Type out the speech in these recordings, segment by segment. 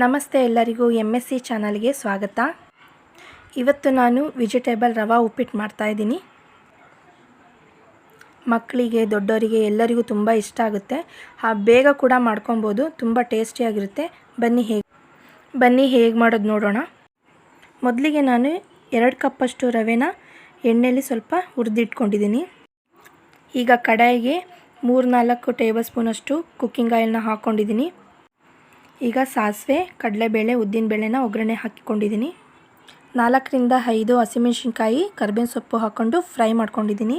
ನಮಸ್ತೆ ಎಲ್ಲರಿಗೂ M S C ಚಾನಲ್ಗೆ ಸ್ವಾಗತ. ಇವತ್ತು ನಾನು ವೆಜಿಟೇಬಲ್ ರವಾ ಉಪ್ಪಿಟ್ಟು ಮಾಡ್ತಾಯಿದ್ದೀನಿ ಮಕ್ಕಳಿಗೆ, ದೊಡ್ಡವರಿಗೆ ಎಲ್ಲರಿಗೂ ತುಂಬ ಇಷ್ಟ ಆಗುತ್ತೆ. ಆ ಬೇಗ ಕೂಡ ಮಾಡ್ಕೊಬೋದು. ತುಂಬ ಟೇಸ್ಟಿಯಾಗಿರುತ್ತೆ ಬನ್ನಿ ಹೇಗೆ ಬನ್ನಿ ಹೇಗೆ ಮಾಡೋದು ನೋಡೋಣ. ಮೊದಲಿಗೆ ನಾನು ಎರಡು ಕಪ್ಪಷ್ಟು ರವೆನ ಎಣ್ಣೆಯಲ್ಲಿ ಸ್ವಲ್ಪ ಹುರಿದಿಟ್ಕೊಂಡಿದ್ದೀನಿ. ಈಗ ಕಡಾಯಿಗೆ ಮೂರು ನಾಲ್ಕು ಟೇಬಲ್ ಸ್ಪೂನಷ್ಟು ಕುಕ್ಕಿಂಗ್ ಆಯಿಲ್ನ ಹಾಕ್ಕೊಂಡಿದ್ದೀನಿ ಈಗ ಸಾಸಿವೆ, ಕಡಲೆಬೇಳೆ ಉದ್ದಿನಬೇಳೆನ ಒಗ್ಗರಣೆ ಹಾಕಿಕೊಂಡಿದ್ದೀನಿ. ನಾಲ್ಕರಿಂದ ಐದು ಹಸಿಮೆಣ್ಸಿನ್ಕಾಯಿ, ಕರ್ಬೇವಿನ ಸೊಪ್ಪು ಹಾಕ್ಕೊಂಡು ಫ್ರೈ ಮಾಡ್ಕೊಂಡಿದ್ದೀನಿ.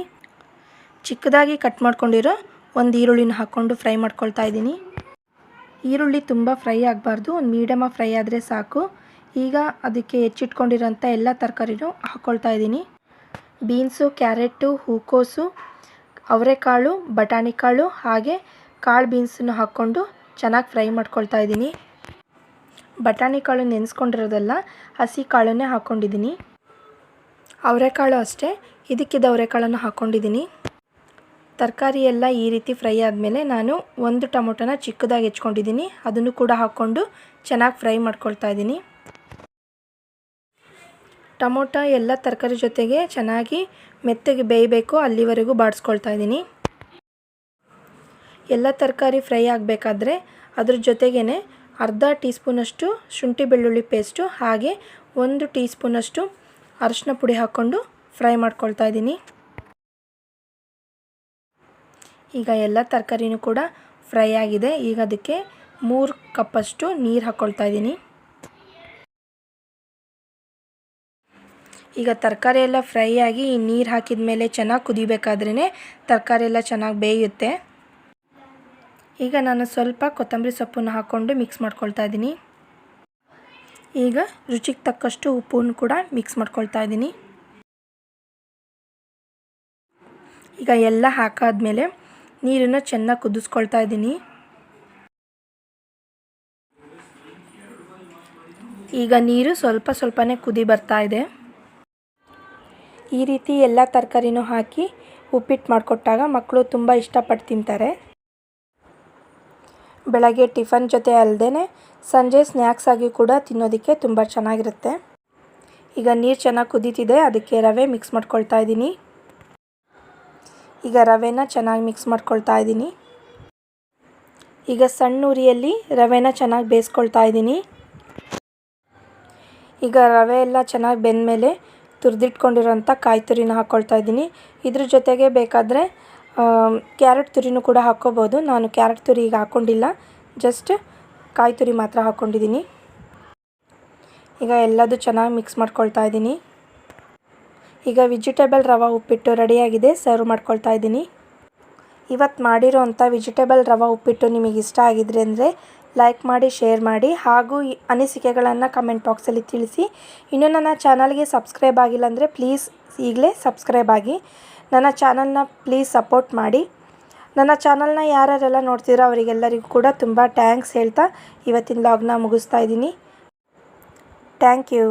ಚಿಕ್ಕದಾಗಿ ಕಟ್ ಮಾಡ್ಕೊಂಡಿರೋ ಒಂದು ಈರುಳ್ಳಿನ ಹಾಕ್ಕೊಂಡು ಫ್ರೈ ಮಾಡ್ಕೊಳ್ತಾ ಇದ್ದೀನಿ. ಈರುಳ್ಳಿ ತುಂಬ ಫ್ರೈ ಆಗಬಾರ್ದು, ಒಂದು ಮೀಡಿಯಮಾಗಿ ಫ್ರೈ ಆದರೆ ಸಾಕು. ಈಗ ಅದಕ್ಕೆ ಹೆಚ್ಚಿಟ್ಕೊಂಡಿರೋಂಥ ಎಲ್ಲ ತರಕಾರಿನೂ ಹಾಕ್ಕೊಳ್ತಾ ಇದ್ದೀನಿ. ಬೀನ್ಸು, ಕ್ಯಾರೆಟು, ಹೂಕೋಸು, ಅವರೆಕಾಳು ಬಟಾಣಿ ಕಾಳು ಹಾಗೆ ಕಾಳು ಬೀನ್ಸನ್ನು ಹಾಕ್ಕೊಂಡು ಚೆನ್ನಾಗಿ ಫ್ರೈ ಮಾಡ್ಕೊಳ್ತಾ ಇದ್ದೀನಿ. ಬಟಾಣಿ ಕಾಳು ನೆನೆಸ್ಕೊಂಡಿರೋದಲ್ಲ, ಹಸಿ ಕಾಳನ್ನೇ ಹಾಕ್ಕೊಂಡಿದ್ದೀನಿ ಅವರೆಕಾಳು ಅಷ್ಟೇ ಇದಕ್ಕಿದ್ದ ಅವರೆಕಾಳನ್ನು ಹಾಕ್ಕೊಂಡಿದ್ದೀನಿ ತರಕಾರಿ ಎಲ್ಲ ಈ ರೀತಿ ಫ್ರೈ ಆದಮೇಲೆ ನಾನು ಒಂದು ಟೊಮೊಟೊನ ಚಿಕ್ಕದಾಗಿ ಹೆಚ್ಕೊಂಡಿದ್ದೀನಿ. ಅದನ್ನು ಕೂಡ ಹಾಕ್ಕೊಂಡು ಚೆನ್ನಾಗಿ ಫ್ರೈ ಮಾಡ್ಕೊಳ್ತಾ ಇದ್ದೀನಿ. ಟೊಮೊಟೊ ಎಲ್ಲ ತರಕಾರಿ ಜೊತೆಗೆ ಚೆನ್ನಾಗಿ ಮೆತ್ತಗೆ ಬೇಯಬೇಕು, ಅಲ್ಲಿವರೆಗೂ ಬಾಡಿಸ್ಕೊಳ್ತಾ ಇದ್ದೀನಿ. ಎಲ್ಲ ತರಕಾರಿ ಫ್ರೈ ಆಗಬೇಕಾದ್ರೆ ಅದ್ರ ಜೊತೆಗೇ ಅರ್ಧ ಟೀ ಸ್ಪೂನಷ್ಟು ಶುಂಠಿ ಬೆಳ್ಳುಳ್ಳಿ ಪೇಸ್ಟು, ಹಾಗೆ ಒಂದು ಟೀ ಸ್ಪೂನಷ್ಟು ಅರಶಿನ ಪುಡಿ ಹಾಕ್ಕೊಂಡು ಫ್ರೈ ಮಾಡ್ಕೊಳ್ತಾ ಇದ್ದೀನಿ. ಈಗ ಎಲ್ಲ ತರಕಾರಿನೂ ಕೂಡ ಫ್ರೈ ಆಗಿದೆ. ಈಗ ಅದಕ್ಕೆ ಮೂರು ಕಪ್ಪಷ್ಟು ನೀರು ಹಾಕ್ಕೊಳ್ತಾ ಇದ್ದೀನಿ. ಈಗ ತರಕಾರಿ ಎಲ್ಲ ಫ್ರೈ ಆಗಿ ನೀರು ಹಾಕಿದ ಮೇಲೆ ಚೆನ್ನಾಗಿ ಕುದಿಬೇಕಾದ್ರೇ ತರಕಾರಿ ಎಲ್ಲ ಚೆನ್ನಾಗಿ ಬೇಯುತ್ತೆ. ಈಗ ನಾನು ಸ್ವಲ್ಪ ಕೊತ್ತಂಬರಿ ಸೊಪ್ಪನ್ನು ಹಾಕ್ಕೊಂಡು ಮಿಕ್ಸ್ ಮಾಡ್ಕೊಳ್ತಾ ಇದ್ದೀನಿ. ಈಗ ರುಚಿಗೆ ತಕ್ಕಷ್ಟು ಉಪ್ಪನ್ನು ಕೂಡ ಮಿಕ್ಸ್ ಮಾಡ್ಕೊಳ್ತಾ ಇದ್ದೀನಿ. ಈಗ ಎಲ್ಲ ಹಾಕಾದ್ಮೇಲೆ ನೀರನ್ನು ಚೆನ್ನಾಗಿ ಕುದಿಸ್ಕೊಳ್ತಾ ಇದ್ದೀನಿ. ಈಗ ನೀರು ಸ್ವಲ್ಪ ಸ್ವಲ್ಪನೇ ಕುದಿ ಬರ್ತಾ ಇದೆ. ಈ ರೀತಿ ಎಲ್ಲ ತರಕಾರಿನೂ ಹಾಕಿ ಉಪ್ಪಿಟ್ಟು ಮಾಡಿಕೊಟ್ಟಾಗ ಮಕ್ಕಳು ತುಂಬ ಇಷ್ಟಪಟ್ಟು ತಿಂತಾರೆ. ಬೆಳಗ್ಗೆ ಟಿಫನ್ ಜೊತೆ ಅಲ್ಲದೆ ಸಂಜೆ ಸ್ನ್ಯಾಕ್ಸ್ ಆಗಿ ಕೂಡ ತಿನ್ನೋದಕ್ಕೆ ತುಂಬ ಚೆನ್ನಾಗಿರುತ್ತೆ. ಈಗ ನೀರು ಚೆನ್ನಾಗಿ ಕುದೀತಿದೆ, ಅದಕ್ಕೆ ರವೆ ಮಿಕ್ಸ್ ಮಾಡ್ಕೊಳ್ತಾ ಇದ್ದೀನಿ. ಈಗ ರವೆನ ಚೆನ್ನಾಗಿ ಮಿಕ್ಸ್ ಮಾಡ್ಕೊಳ್ತಾ ಇದ್ದೀನಿ. ಈಗ ಸಣ್ಣ ಉರಿಯಲ್ಲಿ ರವೆನ ಚೆನ್ನಾಗಿ ಬೇಯಿಸ್ಕೊಳ್ತಾ ಇದ್ದೀನಿ. ಈಗ ರವೆ ಎಲ್ಲ ಚೆನ್ನಾಗಿ ಬೆಂದಮೇಲೆ ತುರಿದಿಟ್ಕೊಂಡಿರೋಂಥ ಕಾಯಿ ತುರಿನ ಹಾಕ್ಕೊಳ್ತಾ ಇದ್ದೀನಿ. ಇದ್ರ ಜೊತೆಗೆ ಬೇಕಾದರೆ ಕ್ಯಾರೆಟ್ ತುರಿನೂ ಕೂಡ ಹಾಕ್ಕೋಬೋದು. ನಾನು ಕ್ಯಾರೆಟ್ ತುರಿ ಈಗ ಹಾಕ್ಕೊಂಡಿಲ್ಲ. ಜಸ್ಟ್ ಕಾಯಿ ತುರಿ ಮಾತ್ರ ಹಾಕ್ಕೊಂಡಿದ್ದೀನಿ. ಈಗ ಎಲ್ಲದೂ ಚೆನ್ನಾಗಿ ಮಿಕ್ಸ್ ಮಾಡ್ಕೊಳ್ತಾ ಇದ್ದೀನಿ. ಈಗ ವೆಜಿಟೇಬಲ್ ರವೆ ಉಪ್ಪಿಟ್ಟು ರೆಡಿಯಾಗಿದೆ. ಸರ್ವ್ ಮಾಡ್ಕೊಳ್ತಾ ಇದ್ದೀನಿ. ಇವತ್ತು ಮಾಡಿರೋ ಅಂಥ ವೆಜಿಟೇಬಲ್ ರವೆ ಉಪ್ಪಿಟ್ಟು ನಿಮಗೆ ಇಷ್ಟ ಆಗಿದ್ರೆ ಅಂದರೆ ಲೈಕ್ ಮಾಡಿ ಶೇರ್ ಮಾಡಿ ಹಾಗೂ ಅನಿಸಿಕೆಗಳನ್ನು ಕಮೆಂಟ್ ಬಾಕ್ಸಲ್ಲಿ ತಿಳಿಸಿ. ಇನ್ನೂ ನನ್ನ ಚಾನಲ್ಗೆ ಸಬ್ಸ್ಕ್ರೈಬ್ ಆಗಿಲ್ಲ ಅಂದರೆ ಪ್ಲೀಸ್ ಈಗಲೇ ಸಬ್ಸ್ಕ್ರೈಬ್ ಆಗಿ. ನನ್ನ ಚಾನಲ್ನ ಪ್ಲೀಸ್ ಸಪೋರ್ಟ್ ಮಾಡಿ. ನನ್ನ ಚಾನಲ್ನ ಯಾರ್ಯಾರೆಲ್ಲ ನೋಡ್ತಿದ್ರೋ ಅವರಿಗೆಲ್ಲರಿಗೂ ಕೂಡ ತುಂಬ ಟ್ಯಾಂಕ್ಸ್ ಹೇಳ್ತಾ ಇವತ್ತಿನ ಲಾಗ್ನ ಮುಗಿಸ್ತಾ ಇದ್ದೀನಿ. Thank you